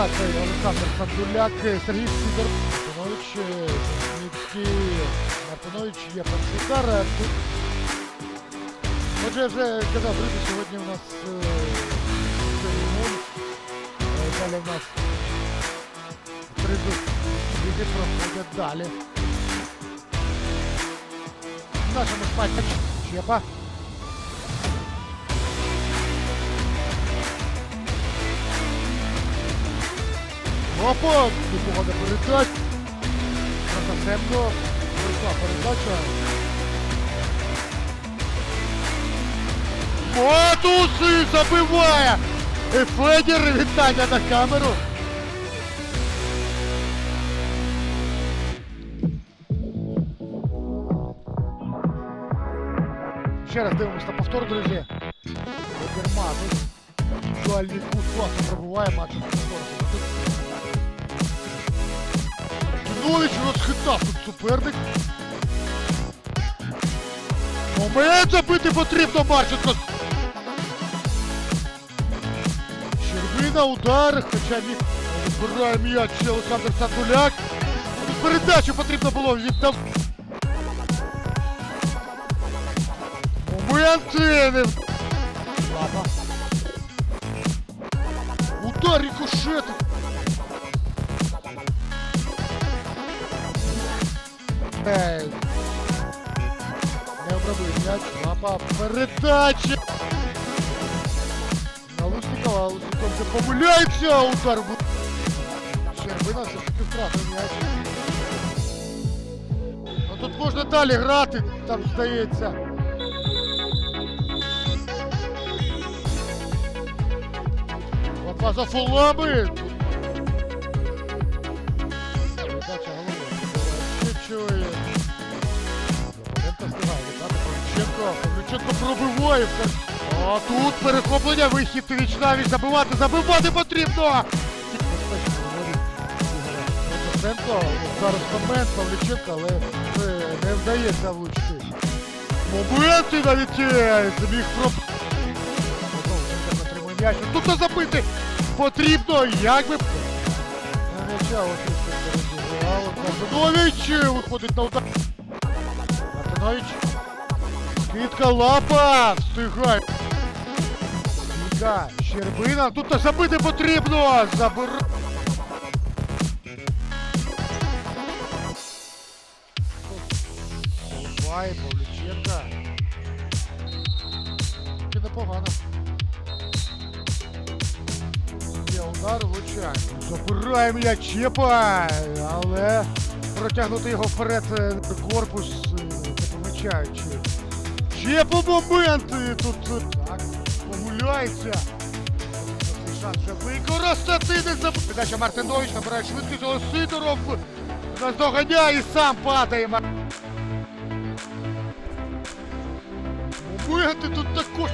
Сенсація Олександр Сандуляк, Сергій Сидор, Мартинович, Міцький, Мартинович є перший удар. а Тут... Отже, я вже казав, друзі, сьогодні у нас е, 4-0. Е, Далі у нас три біги проходять далі. В нашому спадні Чепа. Опа! Непогана передача. Протасенко. Пройшла передача. Матуси забиває! І Федір вітання на камеру. Ще раз дивимося на повтор, друзі. Федір Дуальний кут класно пробиває матч. Нович розхитав тут суперник. Момент забити потрібно Марченко. Щербина, удар, хоча міг збирає м'яч Олександр Сандуляк. Передачу потрібно було віддав. Ладно. Удар рикошет. Лапа. Передача. На Лусникова. а Лусников вже помиляється. Удар. Щербина все-таки втратив м'яч. Ну тут можна далі грати, там здається. Лапа за фулами. Передача головою. Чує. Павлюченко. Павлюченко пробиває. А тут перехоплення, вихід віч навіть забивати, забивати потрібно. Протасенко. Зараз момент Павлюченко, але не вдається влучити. Моменти навіть є, зміг про... М'яч. Тут не забити потрібно, як би... Мартинович виходить на удар. Мартинович. Скидка лапа. Встигає. Скидка. Щербина. Тут не забити потрібно. Забир... Бай, Павлюченка. Чи непогано. Є удар влучає. Забирає м'яч Чепа, але протягнути його вперед е, корпус е, не помічаючи. Чепа момент і тут так, помиляється. Цей Шанс вже використати не забув. Передача Мартинович набирає швидкість, але Сидоров наздоганяє і сам падає. Моменти тут також.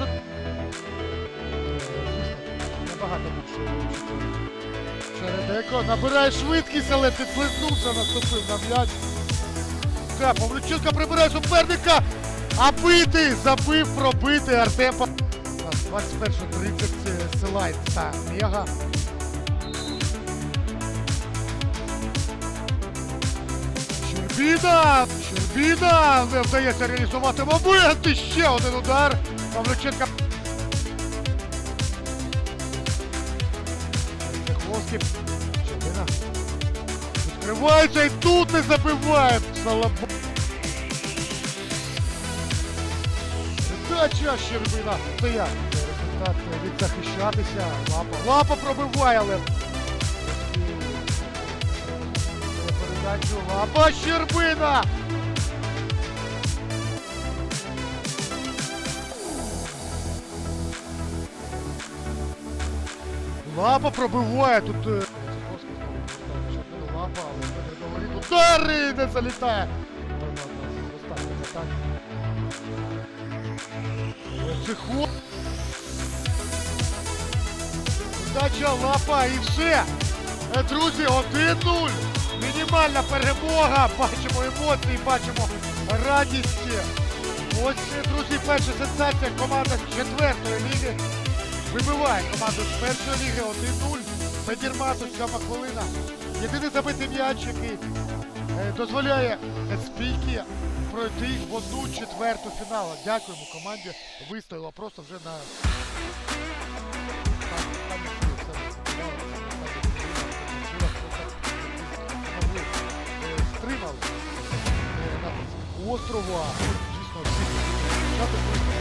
Набагато більше. Чередеко набирає швидкість, але підслизнувся, наступив на м'яч. Ка, Павлюченко прибирає суперника. А бити! Забив, пробити Артем. Па- У нас 21.30 е, Силайт та Мега. Щербіна! Щербіна! Не вдається реалізувати момент! І ще один удар. Павлюченка. Чеховський. Щербина. Відкривається і тут не забиває. Салабо. Щербина. Це як? Це результат від захищатися. Лапа. Лапа пробиває, але. Передачу. Лапа Щербина. Лапа пробиває тут. е. Лапа, але Федір говорить. Удари не залітає. Останній атак. Лапа і все. Е, Друзі, 1-0. Мінімальна перемога. Бачимо емоції, бачимо радість. Ось, е, друзі, перша сенсація. Команда з четвертої ліги вибиває команду з першої ліги 1-0. Федір Матуш, сьома хвилина. Єдиний забитий м'яч, який дозволяє е, спільки пройти в одну четверту фіналу. Дякуємо команді. Вистояла просто вже на стримали е, натиск у острова. Дійсно, всі.